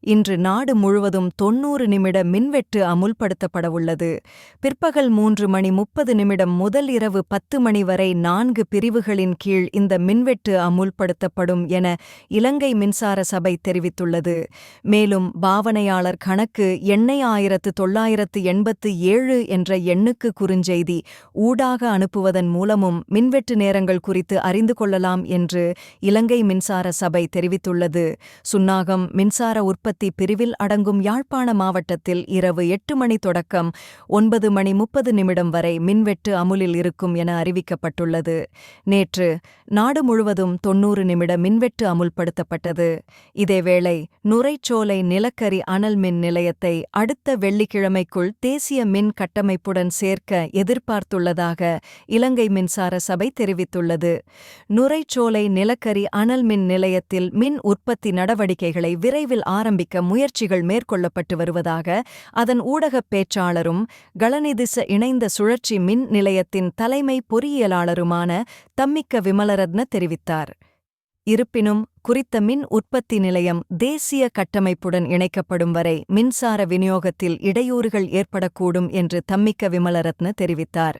இன்று நாடு முழுவதும் தொன்னூறு நிமிட மின்வெட்டு அமுல்படுத்தப்படவுள்ளது. பிற்பகல் மூன்று மணி முப்பது நிமிடம் முதல் இரவு பத்து மணி வரை நான்கு பிரிவுகளின் கீழ் இந்த மின்வெட்டு அமுல்படுத்தப்படும் என இலங்கை மின்சார சபை தெரிவித்துள்ளது. மேலும் பாவனையாளர் கணக்கு எண்ணெய் ஆயிரத்து தொள்ளாயிரத்து எண்பத்து ஏழு என்ற எண்ணுக்கு குறுஞ்செய்தி ஊடாக அனுப்புவதன் மூலமும் மின்வெட்டு நேரங்கள் குறித்து அறிந்து கொள்ளலாம் என்று இலங்கை மின்சார சபை தெரிவித்துள்ளது. சுன்னாகம் மின்சார உற்பத்தி பிரிவில் அடங்கும் யாழ்ப்பாண மாவட்டத்தில் இரவு எட்டு மணி தொடக்கம் ஒன்பது மணி முப்பது நிமிடம் வரை மின்வெட்டு அமுலில் இருக்கும் என அறிவிக்கப்பட்டுள்ளது. நேற்று நாடு முழுவதும் தொன்னூறு நிமிட மின்வெட்டு அமுல்படுத்தப்பட்டது. இதேவேளை நுரைச்சோலை நிலக்கரி அனல் மின் நிலையத்தை அடுத்த வெள்ளிக்கிழமைக்குள் தேசிய மின் கட்டமைப்புடன் சேர்க்க எதிர்பார்த்துள்ளதாக இலங்கை மின்சார சபை தெரிவித்துள்ளது. நுரைச்சோலை நிலக்கரி அனல் மின் நிலையத்தில் மின் உற்பத்தி நடவடிக்கைகளை விரைவில் ஆரம்பிக்க முயற்சிகள் மேற்கொள்ளப்பட்டு வருவதாக அதன் ஊடகப் பேச்சாளரும் கலநிதிச இணைந்த சுழற்சி மின் நிலையத்தின் தலைமை பொறியியலாளருமான தம்மிக்க விமலரத்ன தெரிவித்தார். இருப்பினும் குறித்த மின் உற்பத்தி நிலையம் தேசிய கட்டமைப்புடன் இணைக்கப்படும் வரை மின்சார விநியோகத்தில் இடையூறுகள் ஏற்படக்கூடும் என்று தம்மிக்க விமலரத்ன தெரிவித்தார்.